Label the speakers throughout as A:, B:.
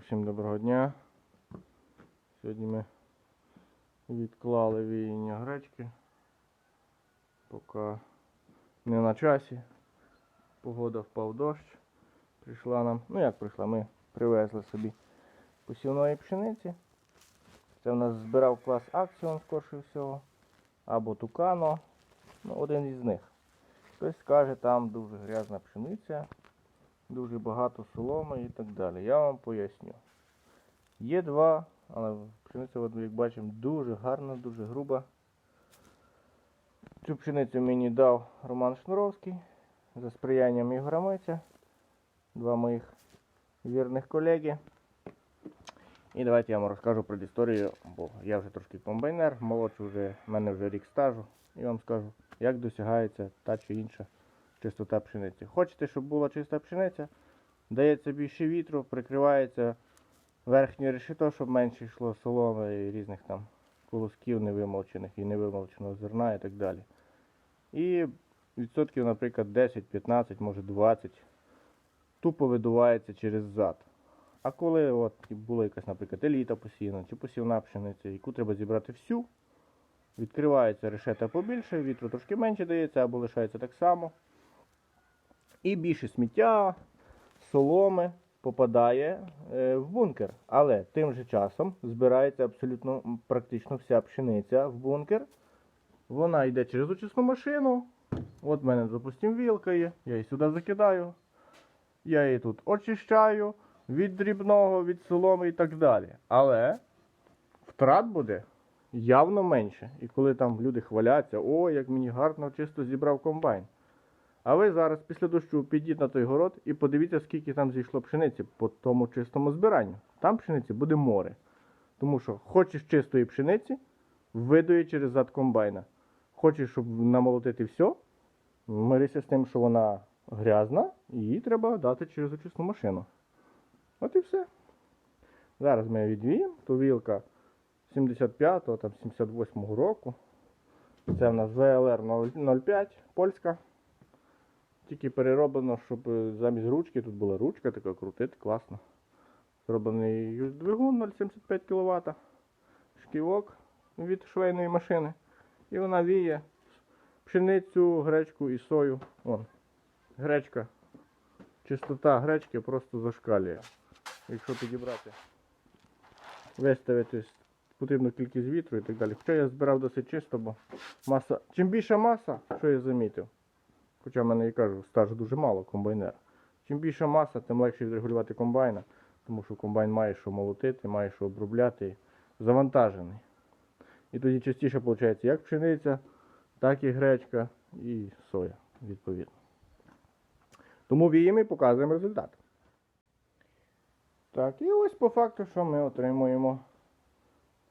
A: Так, всім доброго дня. Сьогодні ми відклали віяння гречки. Поки не на часі. Погода впав дощ. Прийшла нам. Ну як прийшла? Ми привезли собі посівної пшениці. Це в нас збирав клас Аксіон, скорше всього. Або Тукано. Ну, один із них. Хтось скаже, там дуже грязна пшениця дуже багато соломи і так далі. Я вам поясню. Є два, але пшениця, як бачимо, дуже гарна, дуже груба. Цю пшеницю мені дав Роман Шнуровський за сприянням Ігора Миця, два моїх вірних колеги. І давайте я вам розкажу про історію, бо я вже трошки комбайнер, молодший вже, в мене вже рік стажу, і вам скажу, як досягається та чи інша чистота пшениці. Хочете, щоб була чиста пшениця, дається більше вітру, прикривається верхнє решето, щоб менше йшло соломи і різних там колосків невимолчених і невимолченого зерна і так далі. І відсотків, наприклад, 10, 15, може 20 тупо видувається через зад. А коли от була якась, наприклад, еліта посіяна чи посівна пшениця, яку треба зібрати всю, відкривається решета побільше, вітру трошки менше дається або лишається так само. І більше сміття, соломи попадає е, в бункер. Але тим же часом збирається абсолютно практично вся пшениця в бункер. Вона йде через очисну машину. От в мене, допустимо, вілка є. Я її сюди закидаю. Я її тут очищаю від дрібного, від соломи і так далі. Але втрат буде явно менше. І коли там люди хваляться, о, як мені гарно чисто зібрав комбайн. А ви зараз після дощу підіть на той город і подивіться, скільки там зійшло пшениці по тому чистому збиранню. Там пшениці буде море. Тому що хочеш чистої пшениці, видує через зад комбайна. Хочеш, щоб намолотити все, мирися з тим, що вона грязна, і її треба дати через очисну машину. От і все. Зараз ми відвіємо, то вілка 75-го, там 78-го року. Це в нас ВЛР 05, польська. Тільки перероблено, щоб е, замість ручки тут була ручка така крутити, класно. Зроблений двигун 0,75 кВт, шківок від швейної машини. І вона віє пшеницю, гречку і сою. Вон. Гречка. Чистота гречки просто зашкалює. Якщо підібрати, виставити потрібну кількість вітру і так далі. Хоча я збирав досить чисто, бо маса. Чим більша маса, що я замітив, Хоча в мене і кажу, стажу дуже мало комбайнера. Чим більша маса, тим легше відрегулювати комбайна, тому що комбайн має що молотити, має що обробляти, завантажений. І тоді частіше виходить як пшениця, так і гречка і соя, відповідно. Тому віємо і показуємо результат. Так, і ось по факту, що ми отримуємо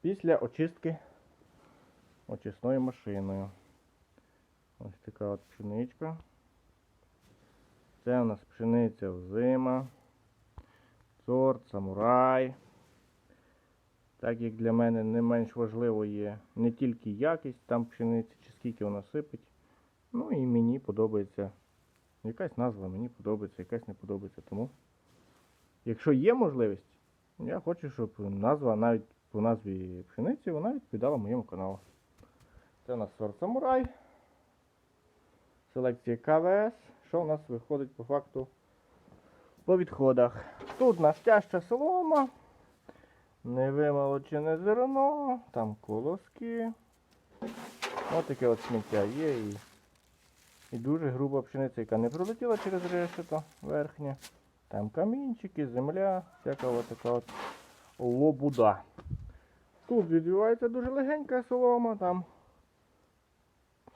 A: після очистки очисною машиною. Ось така от пшеничка. Це у нас пшениця взима. Сорт, самурай. Так як для мене не менш важливо є не тільки якість там пшениці, чи скільки вона сипить. Ну і мені подобається. Якась назва мені подобається, якась не подобається. Тому, якщо є можливість, я хочу, щоб назва навіть по назві пшениці вона відповідала моєму каналу. Це у нас сорт самурай селекції КВС. Що у нас виходить по факту по відходах? Тут настояща солома, невимолочене зерно, там колоски. Ось таке от сміття є і, і дуже груба пшениця, яка не пролетіла через решето верхнє. Там камінчики, земля, всяка от така от лобуда. Тут відбувається дуже легенька солома, там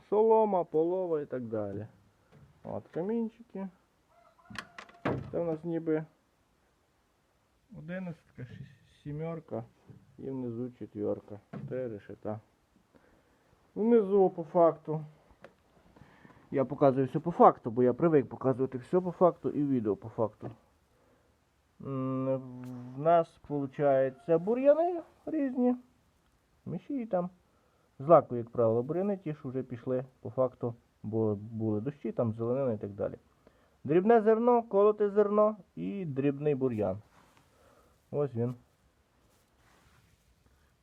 A: солома, полова і так далі. От камінчики. Це у нас ніби одинадцятка, сімерка і внизу четверка. Три решета. Внизу по факту. Я показую все по факту, бо я привик показувати все по факту і відео по факту. В нас виходить бур'яни різні. Міші там. Злаку, як правило, буряни ті, що вже пішли по факту, бо були дощі, там зеленина і так далі. Дрібне зерно, колоте зерно і дрібний бур'ян. Ось він.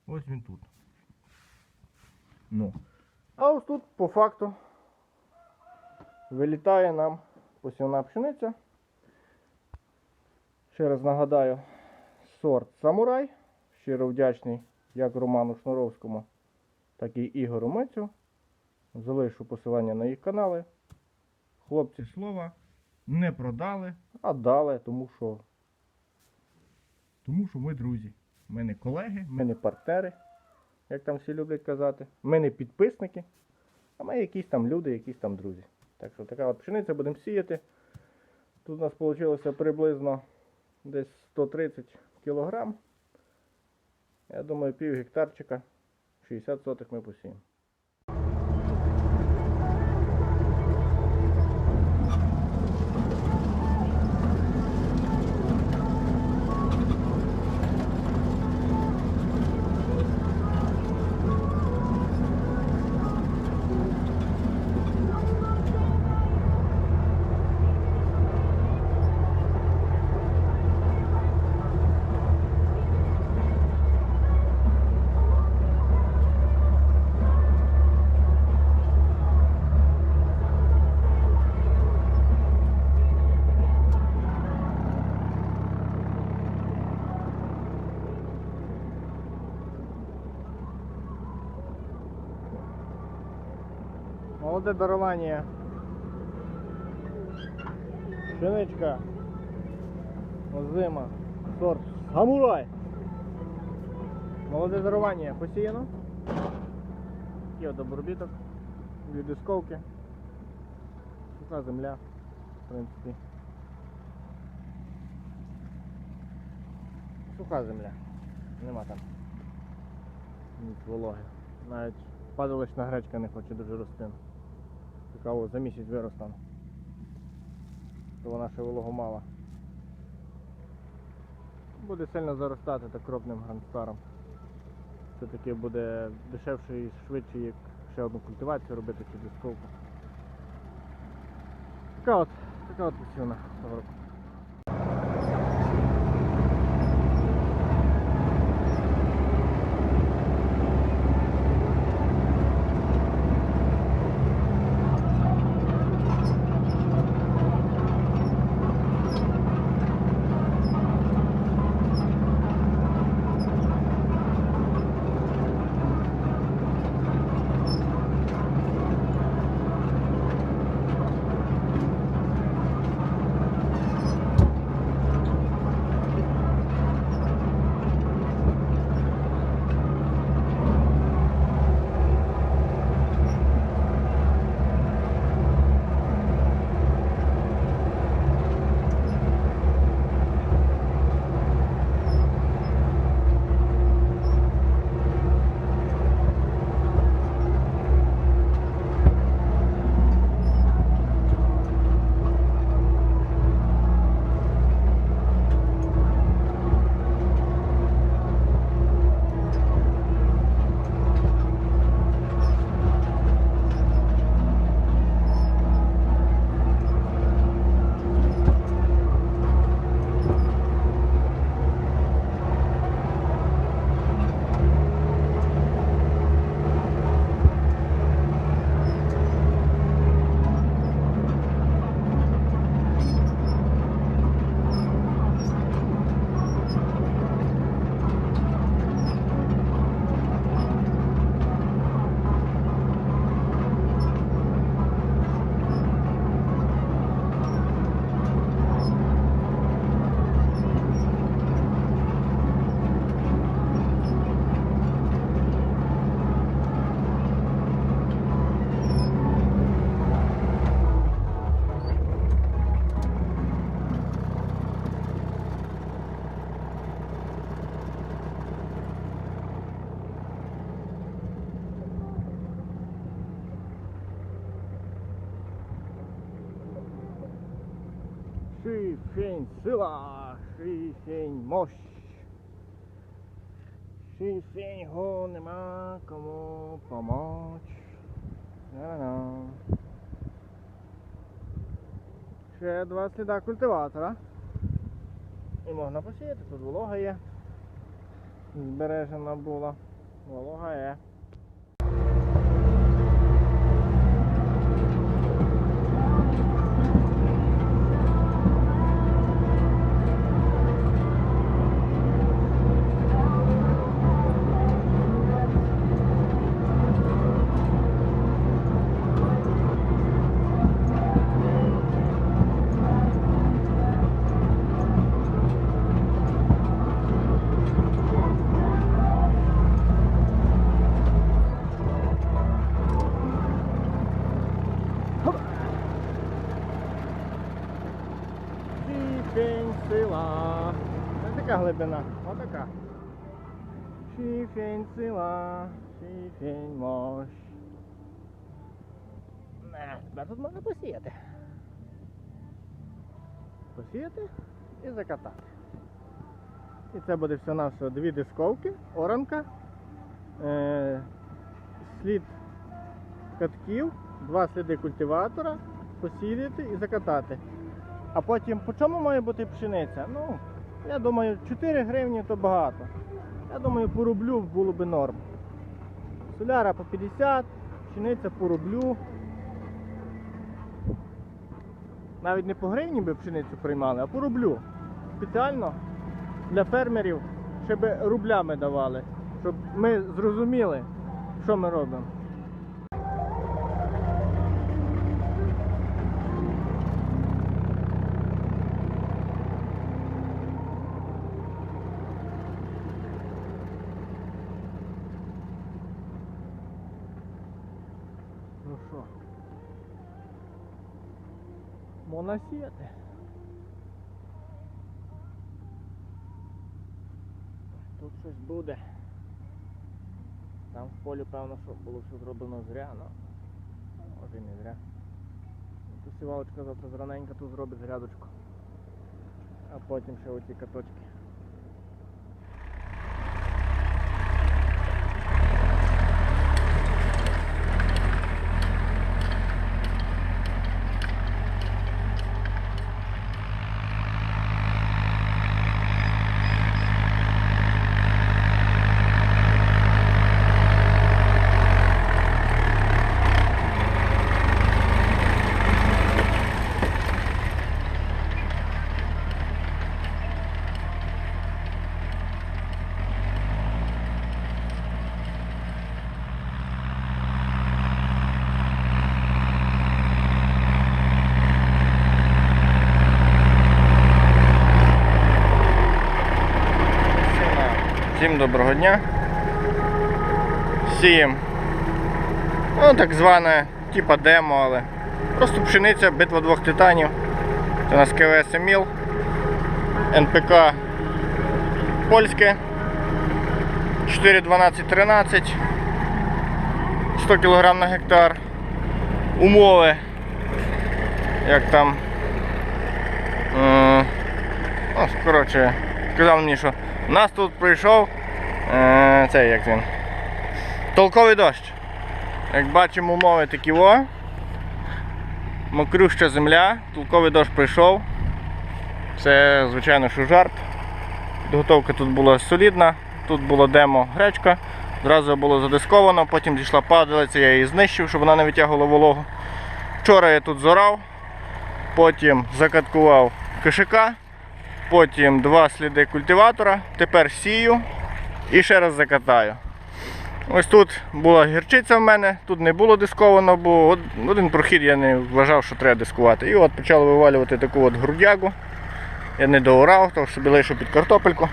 A: Ось він тут. Ну. А ось тут по факту вилітає нам посівна пшениця. Ще раз нагадаю, сорт Самурай. Щиро вдячний як Роману Шнуровському, так і Ігору Мицю. Залишу посилання на їх канали. Хлопці слова не продали, а дали, тому що. Тому що ми друзі. Ми не колеги, ми не партнери, як там всі люблять казати. Ми не підписники, а ми якісь там люди, якісь там друзі. Так що така от пшениця будемо сіяти. Тут у нас вийшло приблизно десь 130 кілограм. Я думаю, пів гектарчика, 60 сотих ми посіємо. Молоде дарування. Пшеничка. Озима. Сорт. Самурай. Молоде дарування посіяно. Є добробіток. Дві дисковки. Суха земля. В принципі. Суха земля. Нема там. Ніч вологи. Навіть падалочна гречка не хоче дуже рости. Така за місяць виросла. То вона ще вологу мала. Буде сильно заростати так кропним грандстаром. Це таки буде дешевше і швидше, як ще одну культивацію робити чи дисковку. Така от, така от посівна сила, фень, мощь. Ши, го, нема кому помочь. На-на-на. Ще два сліда культиватора. І можна посіяти, тут волога є. Збережена була. Волога є. Глибина. Отака. Шіфень сила. Шіфень мощ. Не, тебе тут можна посіяти. Посіяти і закатати. І це буде все на дві дисковки, оранка, е, слід катків, два сліди культиватора, посіяти і закатати. А потім по чому має бути пшениця? Ну, я думаю, 4 гривні то багато. Я думаю, по рублю було би норм. Соляра по 50, пшениця по рублю. Навіть не по гривні би пшеницю приймали, а по рублю. Спеціально для фермерів, щоб рублями давали, щоб ми зрозуміли, що ми робимо. Ну що? Можна. Тут щось буде. Там в полі, певно, що було все зроблено зря, але може і не зря. Тут сівалочка завтра зраненько тут зробить зрядочку, А потім ще оці каточки. Всім доброго дня. Сіємо. Ну, так зване, типа демо, але просто пшениця, битва двох титанів. Це у нас КВС Еміл. НПК польське. 4,12-13. 100 кг на гектар. Умови. Як там. Ну, коротше, сказав мені, що нас тут прийшов е, цей як він. Толковий дощ. Як бачимо, умови такі во. Мокрюща земля, толковий дощ прийшов. Це, звичайно, що жарт. Підготовка тут була солідна, тут було демо гречка, одразу було задисковано, потім зійшла падалиця, я її знищив, щоб вона не витягувала вологу. Вчора я тут зорав, потім закаткував кишика, потім два сліди культиватора, тепер сію і ще раз закатаю. Ось тут була гірчиця в мене, тут не було дисковано, бо один прохід я не вважав, що треба дискувати. І от почали вивалювати таку от грудягу. Я не доорав, тому що лишу під картопельку.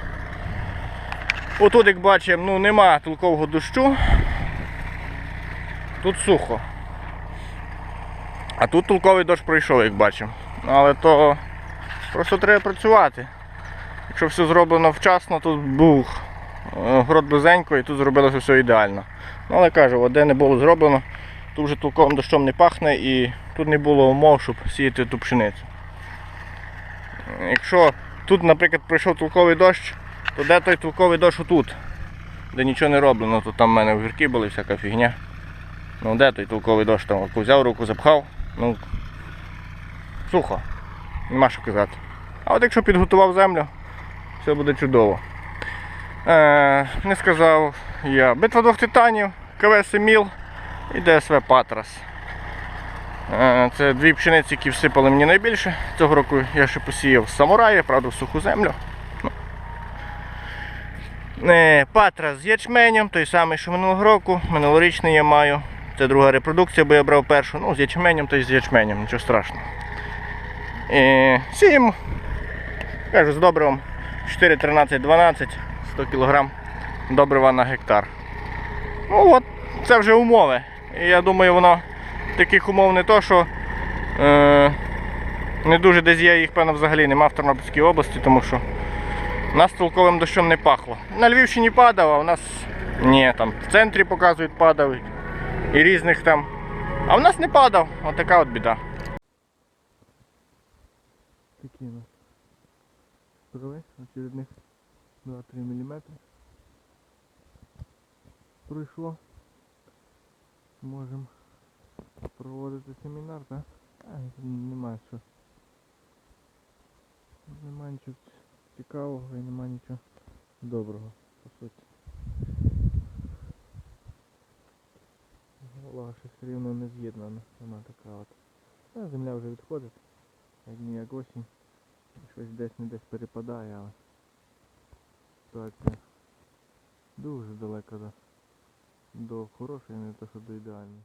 A: Отут, як бачимо, ну, нема толкового дощу. Тут сухо. А тут толковий дощ пройшов, як бачимо. Але то просто треба працювати. Якщо все зроблено вчасно, тут був е, город близенько і тут зробилося все ідеально. Ну, але кажу, де не було зроблено, тут вже толковим дощом не пахне і тут не було умов, щоб сіяти ту пшеницю. Якщо тут, наприклад, прийшов толковий дощ, то де той толковий дощ отут, де нічого не роблено, то там в мене огірки були, всяка фігня. Ну де той толковий дощ там взяв руку, запхав, ну сухо, нема що казати. А от якщо підготував землю, Все буде чудово. Е, не сказав я. Битва двох титанів, КВС Еміл і ДСВ Патрас. Е, Це дві пшениці, які всипали мені найбільше. Цього року я ще посіяв самураї, правда, в суху землю. Ну. Е, Патрас з ячменем, той самий, що минулого року. Минулорічний я маю. Це друга репродукція, бо я брав першу. Ну, з ячменем, то й з ячменем, нічого страшного. Сіємо, кажу, з добривом 4, 13, 12, 100 кг добрива на гектар. Ну от, це вже умови. І я думаю, воно таких умов не то, що е, не дуже десь є, їх певно взагалі нема в Тернопільській області, тому що нас толковим дощом не пахло. На Львівщині падав, а в нас ні, там в центрі показують, падають. І різних там. А в нас не падав. Отака от біда. Такі у нас очередних 2-3 мм. Пройшло. Можемо проводити семінар, так? А, немає що. Немає нічого цікавого і немає нічого доброго, по суті. Голова щось рівно не з'єднана, вона така от. А, земля вже відходить, як ніяк осінь. Щось десь не десь перепадає, але ситуація дуже далека до, до хорошої, не то що до ідеальної.